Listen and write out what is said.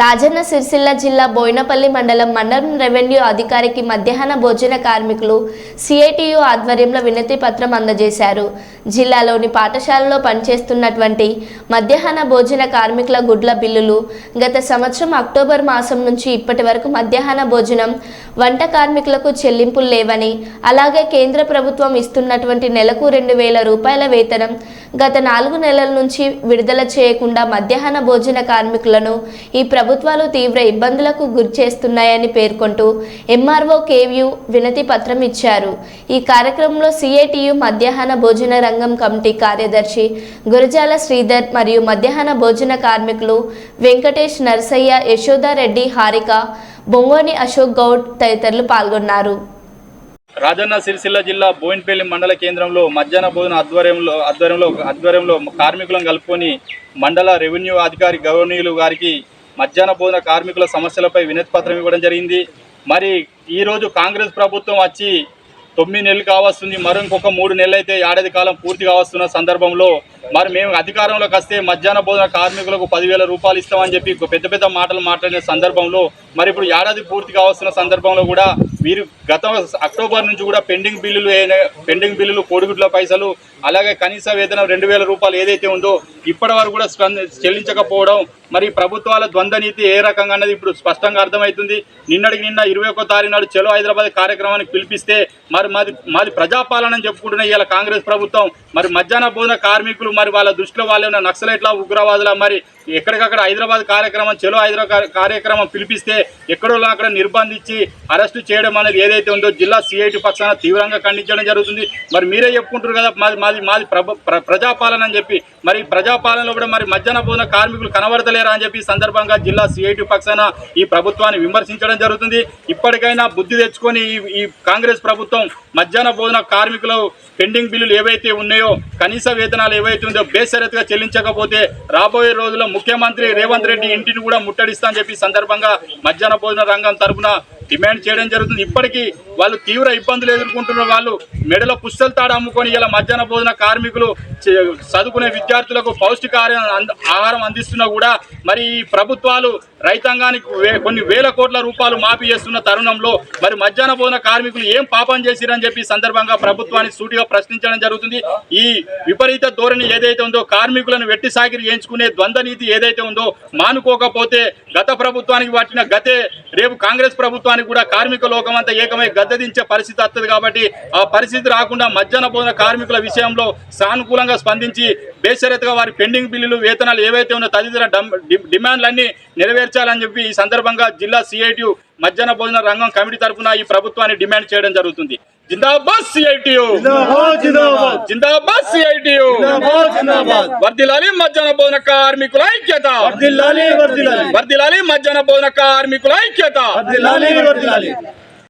రాజన్న సిరిసిల్ల జిల్లా బోయినపల్లి మండలం మండలం రెవెన్యూ అధికారికి మధ్యాహ్న భోజన కార్మికులు సిఐటియు ఆధ్వర్యంలో వినతి పత్రం అందజేశారు. జిల్లాలోని పాఠశాలలో పనిచేస్తున్నటువంటి మధ్యాహ్న భోజన కార్మికుల గుడ్ల బిల్లులు గత సంవత్సరం అక్టోబర్ మాసం నుంచి ఇప్పటి వరకు మధ్యాహ్న భోజనం వంట కార్మికులకు చెల్లింపులు లేవని అలాగే కేంద్ర ప్రభుత్వం ఇస్తున్నటువంటి నెలకు రెండు వేల రూపాయల వేతనం గత నాలుగు నెలల నుంచి విడుదల చేయకుండా మధ్యాహ్న భోజన కార్మికులను ఈ ప్రభుత్వాలు తీవ్ర ఇబ్బందులకు గురి చేస్తున్నాయని పేర్కొంటూ ఎంఆర్ఓ కేవ్యూ వినతి పత్రం ఇచ్చారు. ఈ కార్యక్రమంలో సిఐటియు మధ్యాహ్న భోజన రంగం కమిటీ కార్యదర్శి గురజాల శ్రీధర్ మరియు మధ్యాహ్న భోజన కార్మికులు వెంకటేష్ నరసయ్య యశోదారెడ్డి హారిక బొంగోని అశోక్ గౌడ్ తదితరులు పాల్గొన్నారు. రాజన్న సిరిసిల్ల జిల్లా బోయిన్పల్లి మండల కేంద్రంలో మధ్యాహ్న భోజన ఆధ్వర్యంలో ఆధ్వర్యంలో ఆధ్వర్యంలో కార్మికులను కలుపుకొని మండల రెవెన్యూ అధికారి గవర్నీయులు గారికి మధ్యాహ్న భోజన కార్మికుల సమస్యలపై వినతి పత్రం ఇవ్వడం జరిగింది. మరి ఈరోజు కాంగ్రెస్ ప్రభుత్వం వచ్చి తొమ్మిది నెలలు కావస్తుంది మరో ఇంకొక మూడు నెలలు అయితే ఏడాది కాలం పూర్తి కావస్తున్న సందర్భంలో మరి మేము అధికారంలోకి వస్తే మధ్యాహ్న భోజన కార్మికులకు పదివేల రూపాయలు ఇస్తామని చెప్పి పెద్ద పెద్ద మాటలు మాట్లాడిన సందర్భంలో మరి ఇప్పుడు ఏడాది పూర్తి కావస్తున్న సందర్భంలో కూడా వీరు గత అక్టోబర్ నుంచి కూడా పెండింగ్ బిల్లులు పెండింగ్ బిల్లులు కోడిగుడ్ల పైసలు అలాగే కనీస వేతనం రెండు వేల రూపాయలు ఏదైతే ఉందో ఇప్పటి వరకు కూడా స్పంద- చెల్లించకపోవడం మరి ప్రభుత్వాల ద్వంద్వ నీతి ఏ రకంగా అన్నది ఇప్పుడు స్పష్టంగా అర్థమవుతుంది. నిన్నటికి నిన్న ఇరవై ఒక్కో తారీఖు నాడు చలో హైదరాబాద్ కార్యక్రమానికి పిలిపిస్తే మరి మాది మాది ప్రజాపాలన అని చెప్పుకుంటున్న ఇవాళ కాంగ్రెస్ ప్రభుత్వం మరి మధ్యాహ్న భోజన కార్మికులు మరి వాళ్ళ దృష్టిలో వాళ్ళు ఉన్న నక్సలైట్ల ఉగ్రవాదుల మరి ఎక్కడికక్కడ హైదరాబాద్ కార్యక్రమం చెలో హైదరాబాద్ కార్యక్రమం పిలిపిస్తే ఎక్కడో అక్కడ నిర్బంధించి అరెస్టు చేయడం అనేది ఏదైతే ఉందో జిల్లా సిఐటి పక్షాన తీవ్రంగా ఖండించడం జరుగుతుంది. మరి మీరే చెప్పుకుంటారు కదా మాది మాది మాది ప్రభ- ప్ర- ప్రజాపాలన అని చెప్పి. మరి ప్రజాపాలనలో కూడా మరి మధ్యాహ్న భోజన కార్మికులు కనబడతలేరా అని చెప్పి సందర్భంగా జిల్లా సిఐటి పక్షాన ఈ ప్రభుత్వాన్ని విమర్శించడం జరుగుతుంది. ఇప్పటికైనా బుద్ధి తెచ్చుకొని ఈ ఈ కాంగ్రెస్ ప్రభుత్వం మధ్యాహ్న భోజన కార్మికులు పెండింగ్ బిల్లులు ఏవైతే ఉన్నాయో కనీస వేతనాలు ఏవైతే ఉందో బేషరతుగా చెల్లించకపోతే రాబోయే రోజుల్లో ముఖ్యమంత్రి రేవంత్ రెడ్డి ఇంటిని కూడా ముట్టడిస్తా అని చెప్పి సందర్భంగా మధ్యాహ్న భోజన రంగం తరఫున డిమాండ్ చేయడం జరుగుతుంది. ఇప్పటికీ వాళ్ళు తీవ్ర ఇబ్బందులు ఎదుర్కొంటున్న వాళ్ళు మెడలో పుస్తల తాడు అమ్ముకొని ఇలా మధ్యాహ్న భోజన కార్మికులు చదువుకునే విద్యార్థులకు పౌష్టికాహారం అంద- ఆహారం అందిస్తున్నా కూడా మరి ఈ ప్రభుత్వాలు రైతాంగానికి వే- కొన్ని వేల కోట్ల రూపాయలు మాఫీ చేస్తున్న తరుణంలో మరి మధ్యాహ్న భోజన కార్మికులు ఏం పాపం చేసిరని చెప్పి సందర్భంగా ప్రభుత్వాన్ని సూటిగా ప్రశ్నించడం జరుగుతుంది. ఈ విపరీత ధోరణి ఏదైతే ఉందో కార్మికులను వెట్టి సాగిరి చేయించుకునే ద్వంద్వ నీతి ఏదైతే ఉందో మానుకోకపోతే గత ప్రభుత్వానికి పట్టిన గతే రేపు కాంగ్రెస్ ప్రభుత్వానికి కూడా కార్మిక లోకం అంతా ఏకమై గద్దదించే పరిస్థితి వస్తుంది కాబట్టి ఆ పరిస్థితి రాకుండా మధ్యాహ్న భోజన కార్మికుల విషయంలో సానుకూలంగా స్పందించి బేషరతుగా వారి పెండింగ్ బిల్లులు వేతనాలు ఏవైతే ఉన్నాయో తదితర డిమాండ్లన్నీ నెరవేర్చాలని చెప్పి ఈ సందర్భంగా జిల్లా సిఐటియు మధ్యాహ్న భోజన రంగం కమిటీ తరఫున ఈ ప్రభుత్వాన్ని డిమాండ్ చేయడం జరుగుతుంది. జిందాబాద్ సిఐటియు జిందాబాద్ సిఐటియు వర్దిలాలి మధ్యాహ్న భోజన కార్మికుల ఐక్యత. వర్దిలాలి మధ్యాహ్న భోజన కార్మికుల ఐక్యత.